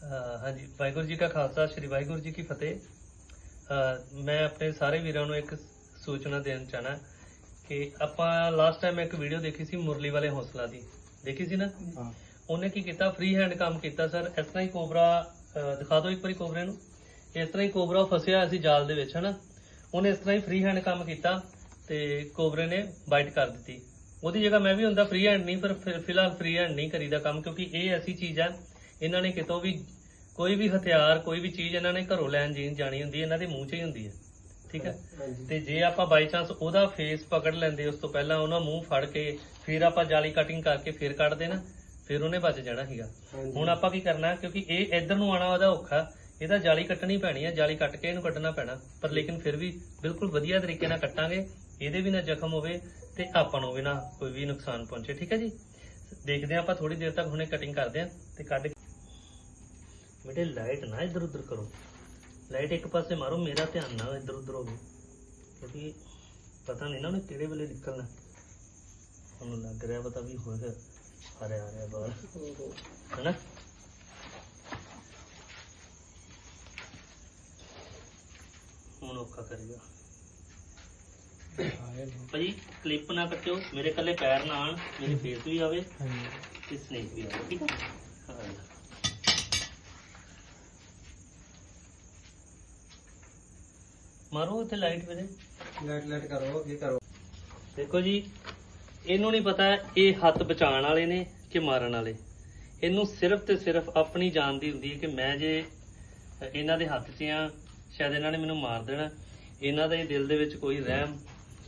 ਹਾਂਜੀ ਵਾਹਿਗੁਰੂ ਜੀ ਕਾ ਖਾਲਸਾ ਸ੍ਰੀ ਵਾਹਿਗੁਰੂ ਜੀ ਕੀ ਫਤਿਹ। ਮੈਂ ਆਪਣੇ ਸਾਰੇ ਵੀਰਾਂ ਨੂੰ ਇੱਕ ਸੂਚਨਾ ਦੇਣ ਚਾਹਨਾ ਕਿ ਆਪਾਂ ਲਾਸਟ ਟਾਈਮ ਇੱਕ ਵੀਡੀਓ ਦੇਖੀ ਸੀ ਮੁਰਲੀ ਵਾਲੇ ਹੌਸਲਾ ਦੀ। ਦੇਖੀ ਸੀ ਨਾ? ਉਹਨੇ ਕੀ ਕੀਤਾ? ਫ੍ਰੀ ਹੈਂਡ ਕੰਮ ਕੀਤਾ ਸਰ। ਇਸ ਤਰ੍ਹਾਂ ਹੀ ਕੋਬਰਾ ਦਿਖਾ ਦਿਓ ਇੱਕ ਵਾਰੀ ਕੋਬਰੇ ਨੂੰ। ਇਸ ਤਰ੍ਹਾਂ ਹੀ ਕੋਬਰਾ ਫਸਿਆ ਸੀ ਜਾਲ ਦੇ ਵਿੱਚ ਹਨਾ? ਉਹਨੇ ਇਸ ਤਰ੍ਹਾਂ ਹੀ ਫ੍ਰੀ ਹੈਂਡ ਕੰਮ ਕੀਤਾ ਤੇ ਕੋਬਰੇ ਨੇ ਬਾਈਟ ਕਰ ਦਿੱਤੀ। ਉਹਦੀ ਜਗ੍ਹਾ ਮੈਂ ਵੀ ਹੁੰਦਾ ਫ੍ਰੀ ਹੈਂਡ ਨਹੀਂ ਪਰ ਫਿਲਹਾਲ ਫ੍ਰੀ ਹੈਂਡ ਨਹੀਂ ਕਰੀਦਾ ਕੰਮ ਕਿਉਂਕਿ ਇਹ ਐਸੀ ਚੀਜ਼ ਹੈ ਇਹਨਾਂ ਨੇ ਕਿਤੋਂ ਵੀ ਕੋਈ ਵੀ ਹਥਿਆਰ ਕੋਈ ਵੀ ਚੀਜ਼ ਇਹਨਾਂ ਨੇ ਘਰੋਂ ਲੈਣ ਜੀਣ ਜਾਣੀ ਹੁੰਦੀ ਹੈ ਇਹਨਾਂ ਦੇ ਮੂੰਹ 'ਚ ਹੀ ਹੁੰਦੀ ਹੈ। ਠੀਕ ਹੈ? ਤੇ ਜੇ ਆਪਾਂ ਬਾਈ ਚਾਂਸ ਉਹਦਾ ਫੇਸ ਪਕੜ ਲੈਂਦੇ ਉਸ ਤੋਂ ਪਹਿਲਾਂ ਉਹਨਾਂ ਮੂੰਹ ਫੜ ਕੇ ਫਿਰ ਆਪਾਂ ਜਾਲੀ ਕਟਿੰਗ ਕਰਕੇ ਫਿਰ ਕੱਢਦੇ ਨਾ ਫਿਰ ਉਹਨੇ ਬਚ ਜਾਣਾ ਸੀਗਾ। ਹੁਣ ਆਪਾਂ ਕੀ ਕਰਨਾ ਕਿਉਂਕਿ ਇਹ ਇੱਧਰ ਨੂੰ ਆਣਾ ਉਹਦਾ ਔਖਾ ਇਹਦਾ ਜਾਲੀ ਕੱਟਣੀ ਪੈਣੀ ਹੈ ਜਾਲੀ ਕੱਟ ਕੇ ਇਹਨੂੰ ਕੱਢਣਾ ਪੈਣਾ ਪਰ ਲੇਕਿਨ ਫਿਰ ਵੀ ਬਿਲਕੁਲ ਵਧੀਆ ਤਰੀਕੇ ਨਾਲ ਕੱਟਾਂਗੇ ਇਹਦੇ ਵੀ ਨਾ ਜ਼ਖਮ ਹੋਵੇ ਤੇ ਆਪਾਂ ਨੂੰ ਵੀ ਨਾ ਕੋਈ ਵੀ ਨੁਕਸਾਨ ਪਹੁੰਚੇ। ਠੀਕ ਹੈ ਜੀ? ਦੇਖਦੇ ਆਪਾਂ ਥੋੜੀ ਦੇਰ ਤੱਕ ਹੁਣੇ ਕਟਿੰਗ ਕਰਦੇ ਹਾਂ ਤੇ ਕੱਢ ਬੇਟੇ ਲਾਈਟ ਨਾ ਇੱਧਰ ਉੱਧਰ ਕਰੋ। ਲਾਈਟ ਇੱਕ ਪਾਸੇ ਮਾਰੋ ਮੇਰਾ ਧਿਆਨ ਨਾ ਇੱਧਰ ਉੱਧਰ ਹੋਵੇ। ਕਿਉਂਕਿ ਪਤਾ ਨਹੀਂ ਨਾ ਉਹਨੇ ਕਿਹੜੇ ਵੇਲੇ ਨਿਕਲਣਾ। ਉਹਨੂੰ ਲੱਗ ਰਿਹਾ ਪਤਾ ਵੀ ਹੋਏਗਾ ਆ ਰਿਹਾ ਬਾਹਰ। ਹੈਨਾ? ਹੁਣ ਔਖਾ ਕਰੇਗਾ। ਭਾਜੀ ਕਲਿੱਪ ਨਾ ਕੱਟਿਓ ਮੇਰੇ ਕੱਲੇ ਪੈਰ ਨਾ ਆਣ ਮੇਰੇ ਫੇਸ ਵੀ ਆਵੇ ਹਾਂਜੀ। ਤੇ ਸਨੇਕ ਵੀ ਆਵੇ ਠੀਕ ਹੈ ਹਾਂ ਮਾਰੋ ਇੱਥੇ ਲਾਈਟ ਵੀਰੇ। ਲੈਟ ਲੈਟ ਕਰੋ ਅੱਗੇ ਕਰੋ। ਦੇਖੋ ਜੀ ਇਹਨੂੰ ਨਹੀਂ ਪਤਾ ਇਹ ਹੱਥ ਬਚਾਉਣ ਵਾਲੇ ਨੇ ਕਿ ਮਾਰਨ ਵਾਲੇ। ਇਹਨੂੰ ਸਿਰਫ ਤੇ ਸਿਰਫ ਆਪਣੀ ਜਾਨ ਦੀ ਹੁੰਦੀ ਹੈ ਕਿ ਮੈਂ ਜੇ ਇਹਨਾਂ ਦੇ ਹੱਥ 'ਚ ਆ ਸ਼ਾਇਦ ਇਹਨਾਂ ਨੇ ਮੈਨੂੰ ਮਾਰ ਦੇਣਾ। ਇਹਨਾਂ ਦੇ ਦਿਲ ਦੇ ਵਿੱਚ ਕੋਈ ਰਹਿਮ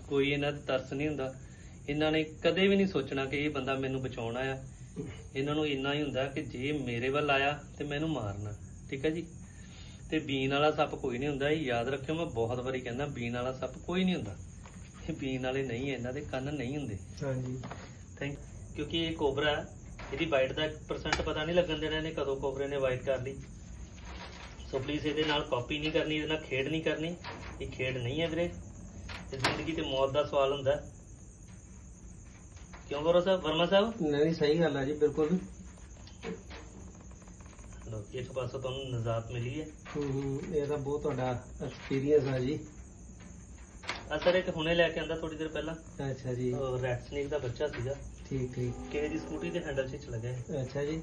ਕੋਈ ਇਹਨਾਂ ਦੇ ਤਰਸ ਨਹੀਂ ਹੁੰਦਾ। ਇਹਨਾਂ ਨੇ ਕਦੇ ਵੀ ਨਹੀਂ ਸੋਚਣਾ ਕਿ ਇਹ ਬੰਦਾ ਮੈਨੂੰ ਬਚਾਉਣ ਆਇਆ ਇਹਨਾਂ ਨੂੰ ਇੰਨਾ ਹੀ ਹੁੰਦਾ ਕਿ ਜੇ ਮੇਰੇ ਵੱਲ ਆਇਆ ਤੇ ਮੈਨੂੰ ਮਾਰਨਾ। ਠੀਕ ਹੈ ਜੀ? ਤੇ ਬੀਨ ਵਾਲਾ ਸੱਪ ਕੋਈ ਨਹੀਂ ਹੁੰਦਾ ਇਹ ਯਾਦ ਰੱਖਿਓ ਮੈਂ ਬਹੁਤ ਵਾਰੀ ਕਹਿੰਦਾ ਬੀਨ ਵਾਲਾ ਸੱਪ ਕੋਈ ਨਹੀਂ ਹੁੰਦਾ। ਇਹ ਬੀਨ ਵਾਲੇ ਨਹੀਂ ਹੈ, ਇਹਨਾਂ ਦੇ ਕੰਨ ਨਹੀਂ ਹੁੰਦੇ। ਹਾਂਜੀ। ਥੈਂਕ ਕਿਉਂਕਿ ਇਹ ਕੋਬਰਾ ਹੈ, ਇਹਦੀ ਬਾਈਟ ਦਾ 1% ਪਤਾ ਨਹੀਂ ਲੱਗਣ ਦੇਣਾ ਇਹਨੇ ਕਦੋਂ ਕੋਬਰੇ ਨੇ ਬਾਈਟ ਕਰ ਲਈ। ਸੋ ਪਲੀਜ਼ ਇਹਦੇ ਨਾਲ ਕਾਪੀ ਨਹੀਂ ਕਰਨੀ ਇਹਦੇ ਨਾਲ ਖੇਡ ਨਹੀਂ ਕਰਨੀ। ਇਹ ਖੇਡ ਨਹੀਂ ਹੈ ਵੀਰੇ। ਇਹ ਜ਼ਿੰਦਗੀ ਤੇ ਮੌਤ ਦਾ ਸਵਾਲ ਹੁੰਦਾ। ਹੈ। ਕਿਉਂ ਕਰੋ ਸਾਹਿਬ? ਵਰਮਾ ਸਾਹਿਬ? ਨਹੀਂ ਨਹੀਂ ਸਹੀ ਗੱਲ ਆ ਜੀ ਬਿਲਕੁਲ। ਲਓ ਇੱਕ ਪਾਸੋਂ ਤੁਹਾਨੂੰ ਨਜ਼ਾਤ ਮਿਲੀ ਹੈ। ਹੂੰ ਹੂੰ ਇਹ ਤਾਂ ਬਹੁਤ ਤੁਹਾਡਾ ਐਕਸਪੀਰੀਅੰਸ ਆ ਜੀ। ਆ ਸਰ ਇੱਕ ਹੁਣੇ ਲੈ ਕੇ ਆਂਦਾ ਥੋੜੀ ਦੇਰ ਪਹਿਲਾਂ। ਅੱਛਾ ਜੀ। ਰੈਡ ਸਨੇਕ ਦਾ ਬੱਚਾ ਸੀਗਾ। ਠੀਕ ਠੀਕ। ਕਿਸੇ ਦੀ ਸਕੂਟੀ ਦੇ ਹੈਂਡਲ 'ਚ ਲੱਗਾ ਹੈ ਅੱਛਾ ਜੀ।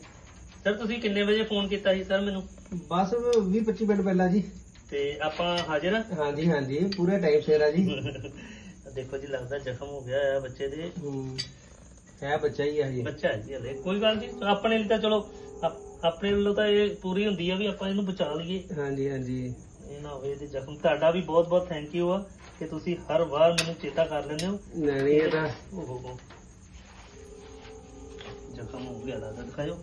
ਸਰ ਤੁਸੀਂ ਕਿੰਨੇ ਵਜੇ ਫੋਨ ਕੀਤਾ ਸੀ ਸਰ ਮੈਨੂੰ? ਬਸ 20 25 ਮਿੰਟ ਪਹਿਲਾਂ ਜੀ। ਤੇ ਆਪਾਂ ਹਾਜ਼ਰ ਆ? ਹਾਂਜੀ ਹਾਂਜੀ। ਪੂਰੇ ਟਾਈਮ ਸਿਰ ਆ ਜੀ। ਦੇਖੋ ਜੀ ਲੱਗਦਾ ਜ਼ਖਮ ਹੋ ਗਿਆ ਹੈ ਬੱਚੇ ਦੇ। ਹੂੰ। ਹੈ ਬੱਚਾ ਹੀ ਆ ਜੀ। ਬੱਚਾ ਹੈ ਜੀ ਹਲੇ। ਕੋਈ ਗੱਲ ਨਹੀਂ ਆਪਣੇ ਲਈ ਤਾਂ ਚਲੋ ਆਪਣੇ ਵੱਲੋਂ ਤਾਂ ਇਹ ਪੂਰੀ ਹੁੰਦੀ ਆ ਵੀ ਆਪਾਂ ਇਹਨੂੰ ਬਚਾ ਲਈਏ। ਹਾਂਜੀ ਹਾਂਜੀ। ਇਹ ਨਾ ਹੋਵੇ ਇਹਦੇ ਜ਼ਖਮ। ਤੁਹਾਡਾ ਵੀ ਬਹੁਤ ਬਹੁਤ ਥੈਂਕ ਯੂ ਆ ਕਿ ਤੁਸੀਂ ਹਰ ਵਾਰ ਮੈਨੂੰ ਚੇਤਾ ਕਰ ਲੈਂਦੇ ਹੋ। ਨਹੀਂ ਨਹੀਂ ਇਹ ਤਾਂ ਓਹੋ ਹੋ ਜ਼ਖਮ ਹੋ ਗਿਆ ਲੱਗਦਾ ਦਿਖਾਓ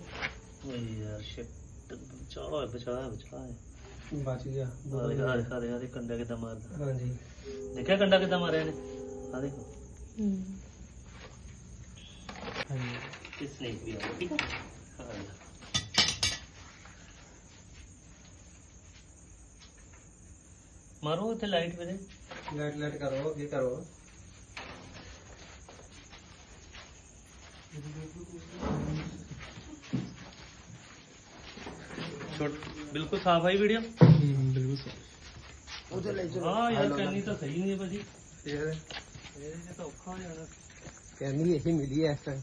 ਓਏ ਯਾਰ ਸ਼ਿਟ ਬਚਾਓ ਬਚਾਓ ਬਚਾਓ ਬਚ ਗਿਆ। ਆ ਦੇਖ ਆ ਦੇਖ ਆ ਦੇਖ ਆ ਦੇਖ ਕੰਡਾ ਕਿੱਦਾਂ ਮਾਰਦਾ। ਹਾਂਜੀ। ਦੇਖਿਆ ਕੰਡਾ ਕਿੱਦਾਂ ਮਾਰਿਆ ਨੇ ਆ ਦੇਖੋ। ਹਾਂਜੀ ਤੇ ਸਨੇਕ ਵੀ ਆ ਠੀਕ ਹੈ ਹਾਂ ਜੀ। ਮਾਰੋ ਇੱਥੇ ਲਾਈਟ ਵੀਰੇ ਲੈਟ ਲੈਟ ਕਰੋ ਅੱਗੇ ਕਰੋ ਛੋਟ ਬਿਲਕੁਲ ਸਾਫ਼ ਆਈ ਵੀਡੀਓ ਬਿਲਕੁਲ ਸਹੀ ਉਹਦੇ ਲਈ ਹਾਂ ਯਾਰ ਕੰਨੀ ਤਾਂ ਸਹੀ ਨਹੀਂ ਹੈ ਭਾਜੀ ਫਿਰ ਇਹ ਤਾਂ ਔਖਾ ਹੋ ਜਾਣਾ ਕਹਿੰਦੀ ਇਹੀ ਮਿਲੀ ਐ ਇਸ ਟਾਈਮ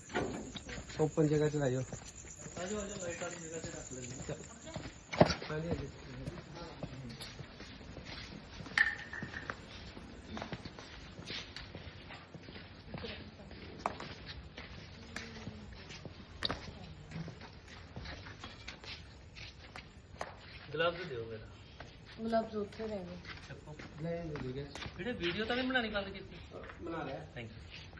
ਓਪਨ ਜਗ੍ਹਾ ਚ ਲਾਇਓ ਆਜੋ ਆਜੋ ਲਾਈਟ ਵਾਲੀ ਜਗ੍ਹਾ ਤੇ ਰੱਖ ਲੈਂਦੇ ਗਲਵਜ਼ ਦਿਓ ਮੇਰਾ ਗਲਵਸ ਉੱਥੇ ਰਹਿ ਗਏ। ਚੱਕੋ ਗੈਸ ਵੀਡੀਓ ਵੀਡੀਓ ਤਾਂ ਨਹੀਂ ਬਣਾਣੀ ਬੰਦ ਕੀਤੀ? ਬਣਾ ਲਿਆ। Thank you